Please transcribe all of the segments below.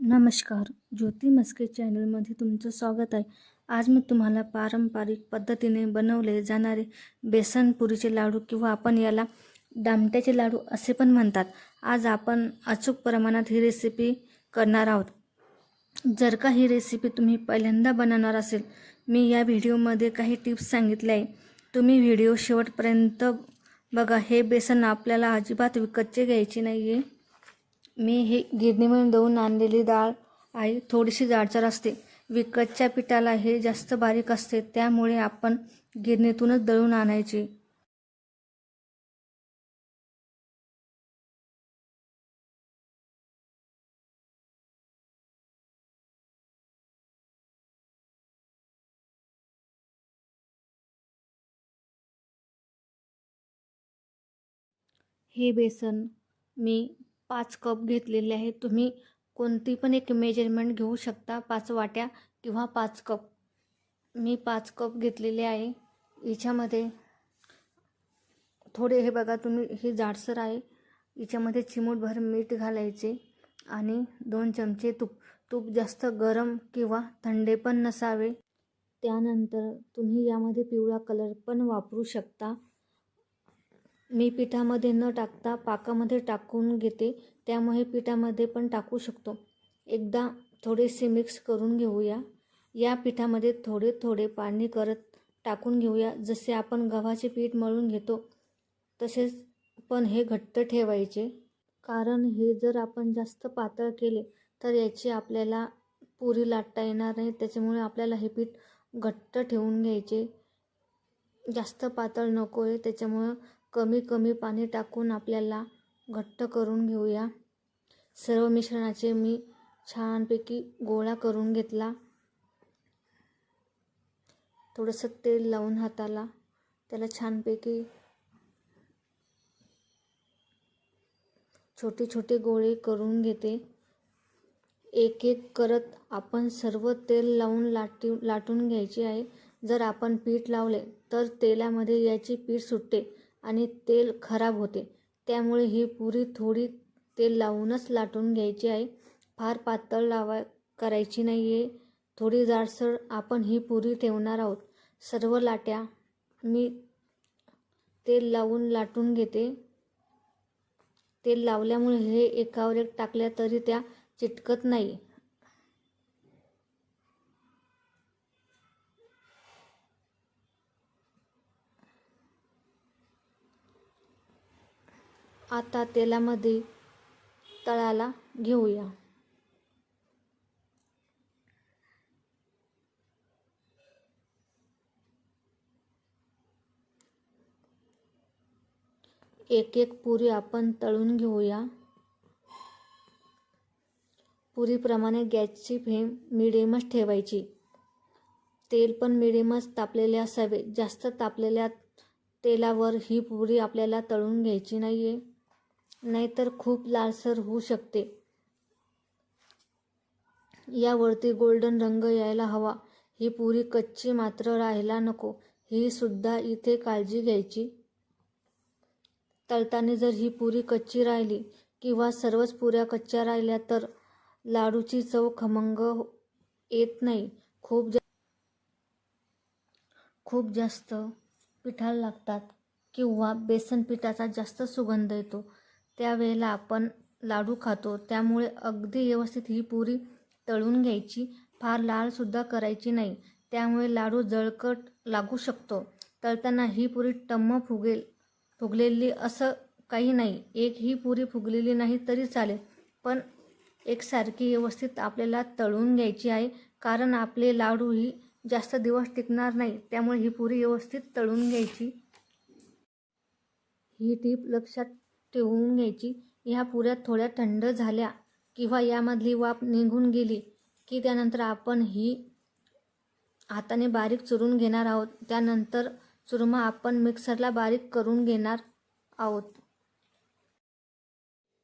नमस्कार ज्योती मस्के चॅनलमध्ये तुमचं स्वागत आहे. आज मी तुम्हाला पारंपरिक पद्धतीने बनवले जाणारे बेसन पुरीचे लाडू किंवा आपण याला दामट्याचे लाडू असे पण म्हणतात. आज आपण अचूक प्रमाणात ही रेसिपी करणार आहोत. जर का ही रेसिपी तुम्ही पहिल्यांदा बनवणार असेल मी या व्हिडिओमध्ये काही टिप्स सांगितले आहे. तुम्ही व्हिडिओ शेवटपर्यंत बघा. हे बेसन आपल्याला अजिबात विकतचे घ्यायचे नाही आहे मी हे गिरणीमधून दळून आणलेली डाळ आहे थोडीशी जाडसर असते. विकतच्या पिठाला हे जास्त बारीक असते त्यामुळे आपण गिरणीतूनच दळून आणायची. हे बेसन मी पाच कप घेतलेले आहे तुम्ही कोणती पण एक मेजरमेंट घेऊ शकता पाच वाट्या किंवा पाच कप. मी पाच कप घेतलेले आहे. याच्यामध्ये थोडे हे बघा तुम्ही हे जाडसर आहे. याच्यामध्ये चिमूटभर मीठ घालायचे आणि दोन चमचे तूप. तूप जास्त गरम किंवा थंडे पण नसावे. त्यानंतर तुम्ही यामध्ये पिवळा कलर पण वापरू शकता. मी पिठामध्ये न टाकता पाकामध्ये टाकून घेते त्यामुळे पिठामध्ये पण टाकू शकतो. एकदा थोडेसे मिक्स करून घेऊया. या पिठामध्ये थोडे थोडे पाणी करत टाकून घेऊया. जसे आपण गव्हाचे पीठ मळून घेतो तसेच पण हे घट्ट ठेवायचे. कारण हे जर आपण जास्त पातळ केले तर याची आपल्याला पुरी लाटता येणार नाही. त्याच्यामुळे आपल्याला हे पीठ घट्ट ठेवून घ्यायचे. जास्त पातळ नको आहे त्याच्यामुळं कमी कमी पाणी टाकून आपल्याला घट्ट करून घेऊया. सर्व मिश्रणाचे मी छानपैकी गोळा करून घेतला. थोडंसं तेल लावून हाताला. त्याला छानपैकी छोटे छोटे गोळे करून घेते. एक एक करत आपण सर्व तेल लावून लाटी लाटून घ्यायचे आहे. जर आपण पीठ लावले तर तेलामध्ये याची पीठ सुटते. आणि तेल खराब होते. त्यामुळे ही पुरी थोडी तेल लावूनच लाटून घ्यायची आहे. फार पातळ लावा करायची नाही आहे थोडी जाडसर आपण ही पुरी ठेवणार आहोत. सर्व लाट्या मी तेल लावून लाटून घेते. तेल लावल्यामुळे हे एकावर एक टाकल्या तरी त्या चिटकत नाही. आता तेलामध्ये तळाला घेऊया. एक एक पुरी आपण तळून घेऊया. पुरीप्रमाणे गॅसची फ्लेम मिडियमच ठेवायची. तेल पण मिडियमच तापलेले असावे. जास्त तापलेल्या तेलावर ही पुरी आपल्याला तळून घ्यायची नाही आहे नाहीतर खूप लालसर होऊ शकते. यावरती गोल्डन रंग यायला हवा. ही पुरी कच्ची मात्र राहायला नको. ही सुद्धा इथे काळजी घ्यायची. तळताना जर ही पुरी कच्ची राहिली किंवा सर्वच पुऱ्या कच्च्या राहिल्या तर लाडूची चव खमंग येत नाही. खूप जा खूप जास्त पिठाला लागतात किंवा बेसन पिठाचा जास्त सुगंध येतो. त्यावेळेला आपण लाडू खातो. त्यामुळे अगदी व्यवस्थित ही पुरी तळून घ्यायची. फार लालसुद्धा करायची नाही. त्यामुळे लाडू जळकट लागू शकतो. तळताना ही पुरी टम्म फुगेल फुगलेली असं काही नाही. एक ही पुरी फुगलेली नाही तरी चालेल. पण एकसारखी व्यवस्थित आपल्याला तळून घ्यायची आहे. कारण आपले लाडू ही जास्त दिवस टिकणार नाही. त्यामुळे ही पुरी व्यवस्थित तळून घ्यायची. ही टीप लक्षात ठेवून घ्यायची. ह्या पुऱ्या थोड्या थंड झाल्या किंवा यामधली वाफ निघून गेली की त्यानंतर आपण ही हाताने बारीक चुरून घेणार आहोत. त्यानंतर चुरमा आपण मिक्सरला बारीक करून घेणार आहोत.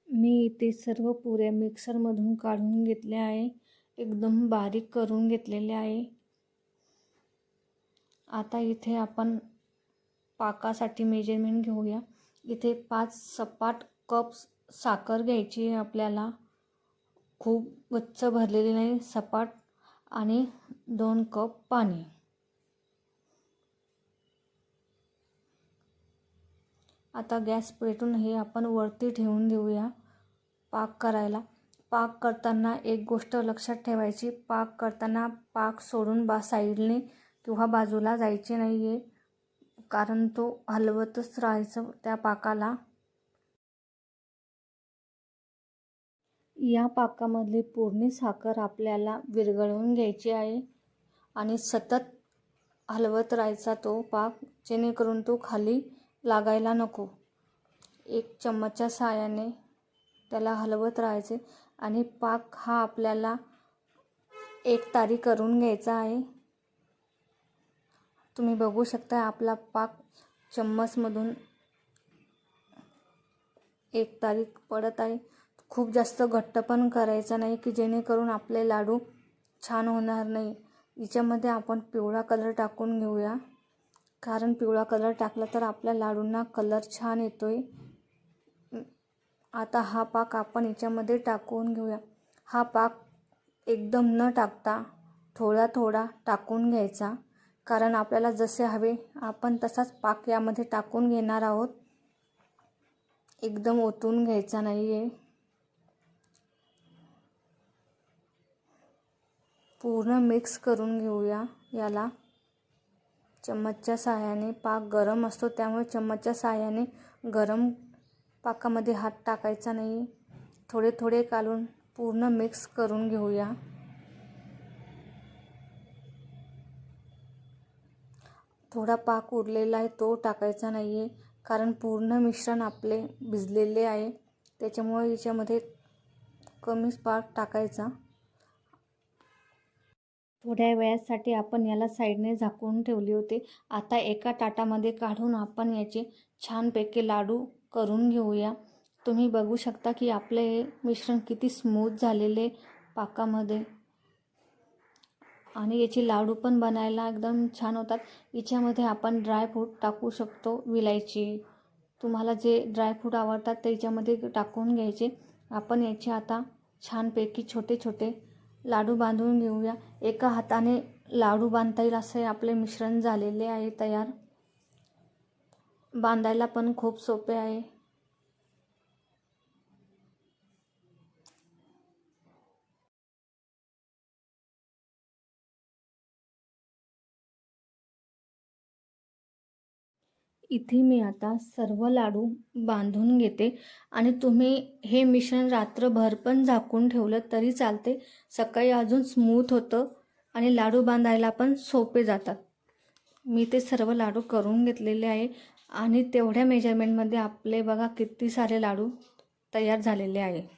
मी इथे सर्व पुऱ्या मिक्सरमधून काढून घेतल्या आहे. एकदम बारीक करून घेतलेल्या आहे. आता इथे आपण पाकासाठी मेजरमेंट घेऊया. इथे पाच सपाट कप साखर घ्यायची आहे आपल्याला. खूप गच्च भरलेली नाही सपाट. आणि दोन कप पाणी. आता गॅस पेटून हे आपण वरती ठेवून देऊया पाक करायला. पाक करताना एक गोष्ट लक्षात ठेवायची. पाक करताना पाक सोडून बा साईडने किंवा बाजूला जायचे नाही आहे कारण तो हलवतच राहायचं त्या पाकाला. या पाकामधली पूर्ण साखर आपल्याला विरघळवून घ्यायची आहे आणि सतत हलवत राहायचा तो पाक जेणेकरून तो खाली लागायला नको. एक चम्मचच्या साहाय्याने त्याला हलवत राहायचे आणि पाक हा आपल्याला एक तारी करून घ्यायचा आहे. तुम्ही बघू शकता आपला पाक चम्मचमधून एक तारीख पडत आहे. खूप जास्त घट्ट पण करायचा नाही की जेणेकरून आपले लाडू छान होणार नाही. याच्यामध्ये आपण पिवळा कलर टाकून घेऊया. कारण पिवळा कलर टाकला तर आपल्या लाडूंना कलर छान येतो आहे आता हा पाक आपण याच्यामध्ये टाकून घेऊया. हा पाक एकदम न टाकता थोडा थोडा टाकून घ्यायचा. कारण आपल्याला जसे हवे आपण तसाच पाक यामध्ये टाकून घेणार आहोत. एकदम ओतून घ्यायचा नाही आहे पूर्ण मिक्स करून घेऊया याला. चम्मचच्या सहाय्याने पाक गरम असतो त्यामुळे चम्मचच्या सहाय्याने गरम पाकामध्ये हात टाकायचा नाही थोडे थोडे कालून पूर्ण मिक्स करून घेऊया. थोडा पाक उरलेला आहे तो टाकायचा नाही आहे कारण पूर्ण मिश्रण आपले भिजलेले आहे. त्याच्यामुळे याच्यामध्ये कमीच पाक टाकायचा. थोड्या वेळासाठी आपण याला साईडने झाकून ठेवले होते. आता एका ताटामध्ये काढून आपण याचे छानपैकी लाडू करून घेऊया. तुम्ही बघू शकता की आपले हे मिश्रण किती स्मूथ झालेले पाकामध्ये. आणि याचे लाडू पण बनायला एकदम छान होतात. याच्यामध्ये आपण ड्रायफ्रूट टाकू शकतो विलायची. तुम्हाला जे ड्रायफ्रूट आवडतात ते याच्यामध्ये टाकून घ्यायचे. आपण याचे आता छानपैकी छोटे छोटे लाडू बांधून घेऊया. एका हाताने लाडू बांधता येईल असे आपले मिश्रण झालेले आहे तयार. बांधायला पण खूप सोपे आहे. इथे मी आता सर्व लाडू बांधून घेते. आणि तुम्ही हे मिश्रण रात्रभर पण झाकून ठेवलं तरी चालते. सकाळी अजून स्मूथ होतं आणि लाडू बांधायला पण सोपे जातात. मी ते सर्व लाडू करून घेतलेले आहे. आणि तेवढ्या मेजरमेंटमध्ये आपले बघा किती सारे लाडू तयार झालेले आहे.